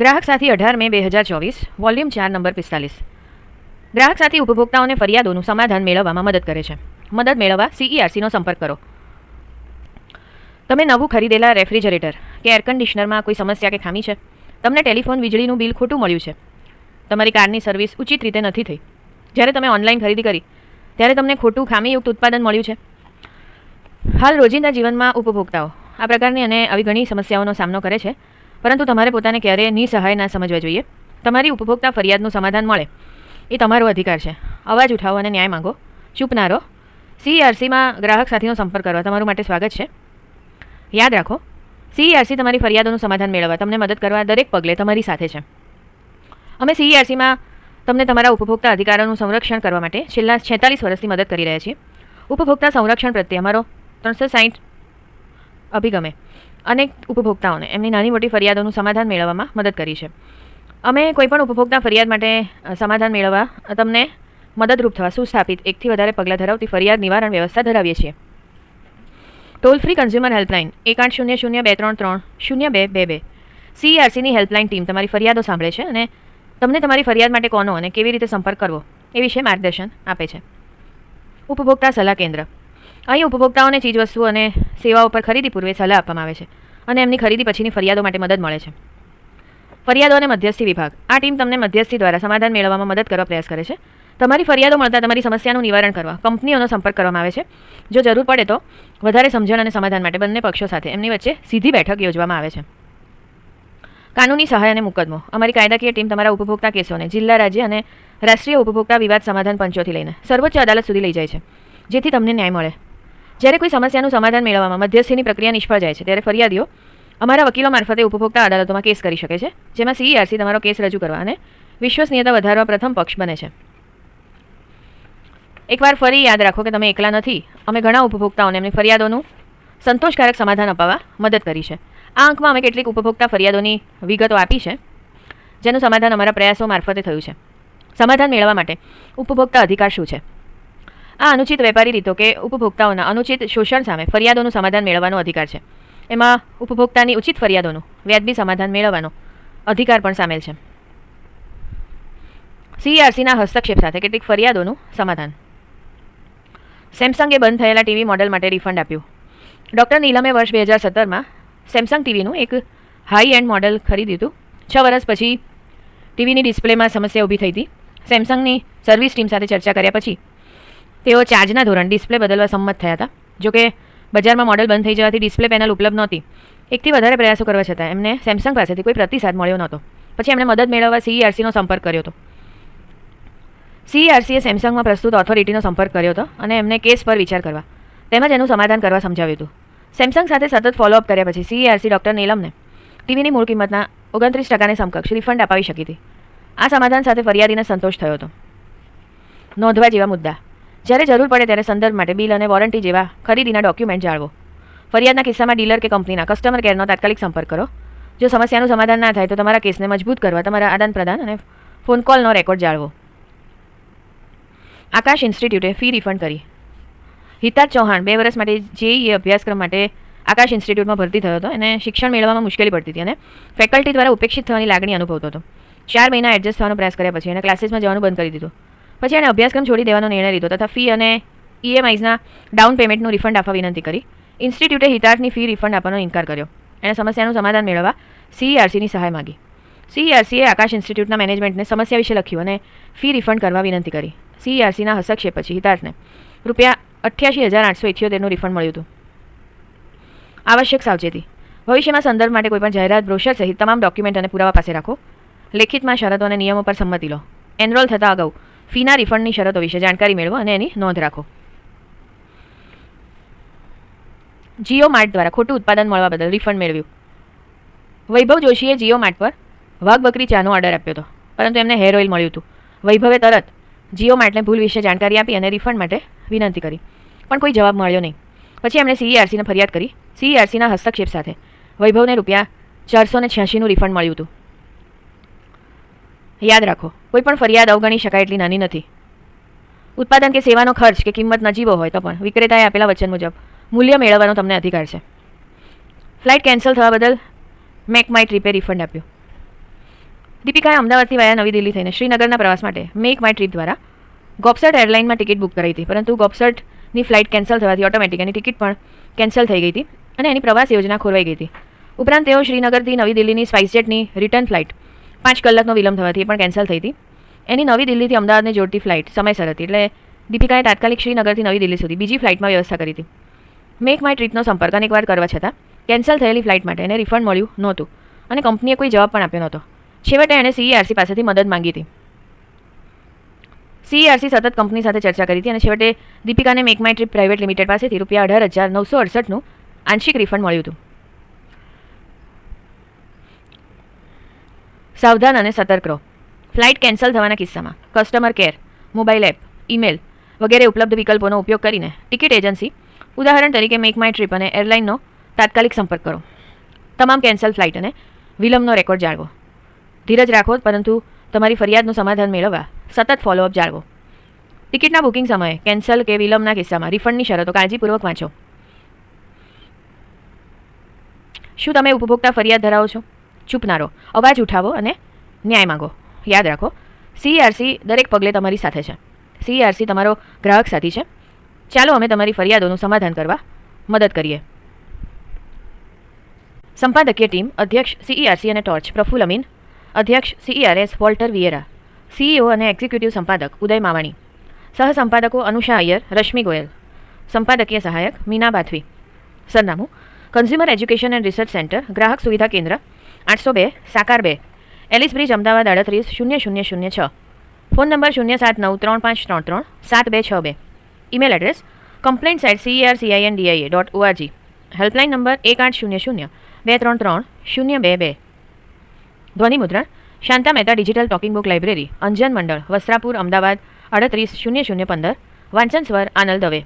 ગ્રાહક સાથી અઢાર મે બે હજાર ચોવીસ, વોલ્યુમ ચાર, નંબર પિસ્તાલીસ. ગ્રાહક સાથી ઉપભોક્તાઓને ફરિયાદોનું સમાધાન મેળવવામાં મદદ કરે છે. મદદ મેળવવા સીઈઆરસીનો સંપર્ક કરો. તમે નવું ખરીદેલા રેફ્રિજરેટર કે એર કન્ડિશનરમાં કોઈ સમસ્યા કે ખામી છે? તમને ટેલિફોન વીજળીનું બિલ ખોટું મળ્યું છે. તમારી કારની સર્વિસ ઉચિત રીતે નથી થઈ. જ્યારે તમે ઓનલાઈન ખરીદી કરી, ત્યારે તમને ખોટું ખામીયુક્ત ઉત્પાદન મળ્યું છે. હાલ રોજિંદા જીવનમાં ઉપભોક્તાઓ આ પ્રકારની અને આવી ઘણી સમસ્યાઓનો સામનો કરે છે. પરંતુ તમારે પોતાને ક્યારેય નિસહાય ના સમજવા જોઈએ. તમારી ઉપભોક્તા ફરિયાદનું સમાધાન મળે. એ તમારો અધિકાર છે. અવાજ ઉઠાવો અને ન્યાય માંગો. ચૂપ ના રહો. સીઆરસીમાં ગ્રાહક સાથેનો સંપર્ક કરવા તમારું માટે સ્વાગત છે. યાદ રાખો સીઈઆરસી તમારી ફરિયાદોનું સમાધાન મેળવવા, તમને મદદ કરવા દરેક પગલે તમારી સાથે છે. અમે સીઈઆરસીમાં તમને તમારા ઉપભોક્તા અધિકારોનું સંરક્ષણ કરવા માટે છેલ્લા છેતાલીસ વર્ષથી મદદ કરી રહ્યા છીએ. ઉપભોક્તા સંરક્ષણ પ્રત્યે અમારો ત્રણસો સાહીઠ અભિગમે અનેક ઉપભોક્તાઓને એમની નાની મોટી ફરિયાદોનું સમાધાન મેળવવામાં મદદ કરી છે. અમે કોઈપણ ઉપભોક્તા ફરિયાદ માટે સમાધાન મેળવવા તમને મદદરૂપ થવા સુસ્થાપિત એકથી વધારે પગલાં ધરાવતી ફરિયાદ નિવારણ વ્યવસ્થા ધરાવીએ છીએ. ટોલ ફ્રી કન્ઝ્યુમર હેલ્પલાઇન એક આઠ શૂન્ય શૂન્ય બે ત્રણ ત્રણ શૂન્ય બે બે બે. સીઆરસીની હેલ્પલાઇન ટીમ તમારી ફરિયાદો સાંભળે છે અને તમને તમારી ફરિયાદ માટે કોનો અને કેવી રીતે સંપર્ક કરવો એ વિશે માર્ગદર્શન આપે છે. ઉપભોક્તા સલાહ કેન્દ્ર અહીં ઉપભોક્તાઓને ચીજવસ્તુઓ અને સેવાઓ પર ખરીદી પૂર્વે સલાહ આપવામાં આવે છે અને એમની ખરીદી પછીની ફરિયાદો માટે મદદ મળે છે. ફરિયાદો અને મધ્યસ્થી વિભાગ. આ ટીમ તમને મધ્યસ્થી દ્વારા સમાધાન મેળવવામાં મદદ કરવા પ્રયાસ કરે છે. તમારી ફરિયાદો મળતા તમારી સમસ્યાનું નિવારણ કરવા, કંપનીઓનો સંપર્ક કરવામાં આવે છે. જો જરૂર પડે તો વધારે સમજણ અને સમાધાન માટે બંને પક્ષો સાથે એમની વચ્ચે સીધી બેઠક યોજવામાં આવે છે. કાનૂની સહાય અને મુકદમો અમારી કાયદાકીય ટીમ તમારા ઉપભોક્તા કેસોને જિલ્લા રાજ્ય અને રાષ્ટ્રીય ઉપભોક્તા વિવાદ સમાધાન પંચોથી લઈને સર્વોચ્ચ અદાલત સુધી લઈ જાય છે, જેથી તમને ન્યાય મળે. જ્યારે કોઈ સમસ્યાનું સમાધાન મેળવવામાં મધ્યસ્થીની પ્રક્રિયા નિષ્ફળ જાય છે, ત્યારે ફરિયાદીઓ અમારા વકીલો મારફતે ઉપભોક્તા અદાલતોમાં કેસ કરી શકે છે, જેમાં સીઈઆરસી તમારો કેસ રજૂ કરવા અને વિશ્વસનીયતા વધારવા પ્રથમ પક્ષ બને છે. એકવાર ફરી યાદ રાખો કે તમે એકલા નથી, અમે ઘણા ઉપભોક્તાઓને એમની ફરિયાદોનું સંતોષકારક સમાધાન અપાવવા મદદ કરી છે. આ અંકમાં અમે કેટલીક ઉપભોક્તા ફરિયાદોની વિગતો આપી છે, જેનું સમાધાન અમારા પ્રયાસો મારફતે થયું છે. સમાધાન મેળવવા માટે ઉપભોક્તા અધિકાર શું છે? આ અનુચિત વેપારી રીતો કે ઉપભોક્તાઓના અનુચિત શોષણ સામે ફરિયાદોનું સમાધાન મેળવવાનો અધિકાર છે. એમાં ઉપભોક્તાની ઉચિત ફરિયાદોનું વ્યાજબી સમાધાન મેળવવાનો અધિકાર પણ સામેલ છે. સીઆરસીના હસ્તક્ષેપ સાથે કેટલીક ફરિયાદોનું સમાધાન. સેમસંગે બંધ થયેલા ટીવી મોડેલ માટે રિફંડ આપ્યું. ડૉક્ટર નીલમે વર્ષ બે હજાર સત્તરમાં સેમસંગ ટીવીનું એક હાઈ એન્ડ મોડેલ ખરીદ્યું હતું. છ વર્ષ પછી ટીવીની ડિસ્પ્લેમાં સમસ્યા ઊભી થઈ હતી. સેમસંગની સર્વિસ ટીમ સાથે ચર્ચા કર્યા પછી તેઓ ચાર્જના ધોરણ, ડિસ્પ્લે બદલવા સંમત થયા હતા. જોકે બજારમાં મોડેલ બંધ થઈ જવાથી ડિસ્પ્લે પેનલ ઉપલબ્ધ નહોતી. એકથી વધારે પ્રયાસો કરવા છતાં એમને સેમસંગ પાસેથી કોઈ પ્રતિસાદ મળ્યો નહોતો. પછી એમણે મદદ મેળવવા સીઈઆરસીનો સંપર્ક કર્યો હતો. સીઈઆરસીએ સેમસંગમાં પ્રસ્તુત ઓથોરિટીનો સંપર્ક કર્યો હતો અને એમને કેસ પર વિચાર કરવા, તેમજ એનું સમાધાન કરવા સમજાવ્યું હતું. સેમસંગ સાથે સતત ફોલોઅપ કર્યા પછી સીઈઆરસી ડૉક્ટર નીલમને ટીવીની મૂળ કિંમતના ઓગણત્રીસ ટકાને સમકક્ષ રિફંડ અપાવી શકી હતી. આ સમાધાન સાથે ફરિયાદીને સંતોષ થયો હતો. નોંધવા જેવા મુદ્દા. જ્યારે જરૂર પડે ત્યારે સંદર્ભ માટે બિલ અને વોરંટી જેવા ખરીદીના ડોક્યુમેન્ટ જાળવો. ફરિયાદના કિસ્સામાં ડીલર કે કંપનીના કસ્ટમર કેરનો તાત્કાલિક સંપર્ક કરો. જો સમસ્યાનું સમાધાન ના થાય તો તમારા કેસને મજબૂત કરવા, તમારા આદાન પ્રદાન અને ફોન કોલનો રેકોર્ડ જાળવો. આકાશ ઇન્સ્ટિટ્યૂટે ફી રિફંડ કરી. હિતાજ ચૌહાણ, બે વર્ષ માટે જેઈ અભ્યાસક્રમ માટે આકાશ ઇન્સ્ટિટ્યૂટમાં ભરતી થયો હતો. અને શિક્ષણ મેળવવામાં મુશ્કેલી પડતી હતી અને ફેકલ્ટી દ્વારા ઉપેક્ષિત થવાની લાગણી અનુભવતો હતો. ચાર મહિના એડજસ્ટ થવાનો પ્રયાસ કર્યા પછી એને ક્લાસીસમાં જવાનું બંધ કરી દીધું. પછી એણે અભ્યાસક્રમ છોડી દેવાનો નિર્ણય લીધો તથા ફી અને ઈએમઆઈઝના ડાઉન પેમેન્ટનું રિફંડ આપવા વિનંતી કરી. ઇન્સ્ટિટ્યૂટે હિતાર્થની ફી રિફંડ આપવાનો ઇનકાર કર્યો. એણે સમસ્યાનું સમાધાન મેળવવા સીઈઆરસીની સહાય માગી. સીઈઆરસીએ આકાશ ઇન્સ્ટિટ્યૂટના મેનેજમેન્ટને સમસ્યા વિશે લખ્યું અને ફી રિફંડ કરવા વિનંતી કરી. સીઈઆરસીના હસ્તક્ષેપ પછી હિતાર્થને રૂપિયા અઠ્યાસી હજાર આઠસો ઇઠ્યોતેરનું રિફંડ મળ્યું હતું. આવશ્યક સાવચેતી. ભવિષ્યમાં સંદર્ભ માટે કોઈપણ જાહેરાત બ્રોશર સહિત તમામ ડોક્યુમેન્ટ અને પુરાવા પાસે રાખો. લેખિતમાં શરતો અને નિયમો પર સંમતિ લો. એનરોલ થતાં અગાઉ ફીના રિફંડની શરતો વિશે જાણકારી મેળવો અને એની નોંધ રાખો. જીઓ માર્ટ દ્વારા ખોટું ઉત્પાદન મળવા બદલ રિફંડ મેળવ્યું. વૈભવ જોશીએ જીઓ માર્ટ પર વાઘ બકરી ચાનો ઓર્ડર આપ્યો હતો, પરંતુ એમને હેર ઓઇલ મળ્યું હતું. વૈભવે તરત જીઓ માર્ટને ભૂલ વિશે જાણકારી આપી અને રિફંડ માટે વિનંતી કરી, પણ કોઈ જવાબ મળ્યો નહીં. પછી એમણે સીઈઆરસીને ફરિયાદ કરી સીઈઆરસીના હસ્તક્ષેપ સાથે વૈભવને રૂપિયા ચારસો ને છ્યાસીનું રિફંડ મળ્યું હતું. યાદ રાખો, કોઈ પણ ફરિયાદ અવગણી શકાય એટલી નાની નથી. ઉત્પાદન કે સેવાનો ખર્ચ કે કિંમત નજીવો હોય તો પણ વિક્રેતાએ આપેલા વચન મુજબ મૂલ્ય મેળવવાનો તમને અધિકાર છે. ફ્લાઇટ કેન્સલ થવા બદલ મેક માય ટ્રીપે રિફંડ આપ્યું. દીપિકાએ અમદાવાદથી વાયા નવી દિલ્હી થઈને શ્રીનગરના પ્રવાસ માટે મેક માય ટ્રીપ દ્વારા ગોપસટ એરલાઇનમાં ટિકિટ બુક કરી હતી, પરંતુ ગોપસટની ફ્લાઇટ કેન્સલ થવાથી ઓટોમેટિક એની ટિકિટ પણ કેન્સલ થઈ ગઈ હતી અને એની પ્રવાસ યોજના ખોરવાઈ ગઈ હતી. ઉપરાંત તેઓ શ્રીનગરથી નવી દિલ્હીની સ્પાઇસજેટની રિટર્ન ફ્લાઇટ પાંચ કલાકનો વિલંબ થવાથી પણ કેન્સલ થઈ હતી. એની નવી દિલ્હીથી અમદાવાદને જોડતી ફ્લાઇટ સમયસર હતી. એટલે દીપિકાએ તાત્કાલિક શ્રીનગરથી નવી દિલ્હી સુધી બીજી ફ્લાઇટમાં વ્યવસ્થા કરી હતી. મેક માય ટ્રીપનો સંપર્ક અનેકવાર કરવા છતાં કેન્સલ થયેલી ફ્લાઇટ માટે એને રિફંડ મળ્યું નહોતું અને કંપનીએ કોઈ જવાબ પણ આપ્યો નહોતો. છેવટે એણે સીઈઆરસી પાસેથી મદદ માંગી હતી. સીઈઆરસી સતત કંપની સાથે ચર્ચા કરી હતી અને છેવટે દીપિકાને Make My Trip private limited પાસેથી રૂપિયા અઢાર હજાર નવસો અડસઠનું આંશિક રિફંડ મળ્યું હતું. સાવધાન અને સતર્ક રહો. ફ્લાઇટ કેન્સલ થવાના કિસ્સામાં. Customer care mobile app, email વગેરે ઉપલબ્ધ વિકલ્પોનો ઉપયોગ કરીને ટિકિટ એજન્સી, ઉદાહરણ તરીકે મેક માય ટ્રીપ અને એરલાઇનનો તાત્કાલિક સંપર્ક કરો. તમામ કેન્સલ ફ્લાઇટ અને વિલંબનો રેકોર્ડ જાળવો. ધીરજ રાખો, પરંતુ તમારી ફરિયાદનું સમાધાન મેળવવા સતત ફોલોઅપ જાળવો. ટિકિટના બુકિંગ સમયે કેન્સલ કે વિલંબના કિસ્સામાં રિફંડની શરતો કાળજીપૂર્વક વાંચો. શું તમે ઉપભોક્તા ફરિયાદ ધરાવો છો? રહો અવાજ ઉઠાવો અને ન્યાય માંગો. યાદ રાખો સીઆરસી દરેક પગલે તમારી સાથે છે. સીઆરસી તમારો ગ્રાહક સાથી છે. ચાલો અમે તમારી ફરિયાદોનું સમાધાન કરવા મદદ કરીએ. સંપાદકીય ટીમ, અધ્યક્ષ સીઈઆરસી અને ટોર્ચ, પ્રફુલ અમીન, અધ્યક્ષ સીઈઆરએસ વોલ્ટર વિયેરા સીઈઓ અને એક્ઝિક્યુટિવ સંપાદક ઉદય માવાણી, સહસંપાદકો અનુષા અય્યર રશ્મિ ગોયલ, સંપાદકીય સહાયક મીના બાથવી, સરનામું consumer education and research centre ગ્રાહક સુવિધા કેન્દ્ર આઠસો બે, સાકાર બે. એલિસ બ્રિજ, અમદાવાદ, આડત્રીસ, શૂન્ય શૂન્ય શૂન્ય છ. ફોન નંબર શૂન્ય સાત નવ ત્રણ પાંચ ત્રણ ત્રણ, સાત બે છ બે. Email address complaints site CR CIN DIA dot ORG helpline number એક આઠ શૂન્ય શૂન્ય, બે ત્રણ ત્રણ, શૂન્ય બે બે. ધ્વનિ મુદ્રણ, Shanta Mehta digital talking book library, Anjan Mandal, Vastrapur, Ahmedabad અડત્રીસ શૂન્ય શૂન્ય પંદર, વાંચન સ્વર આનલ દવે.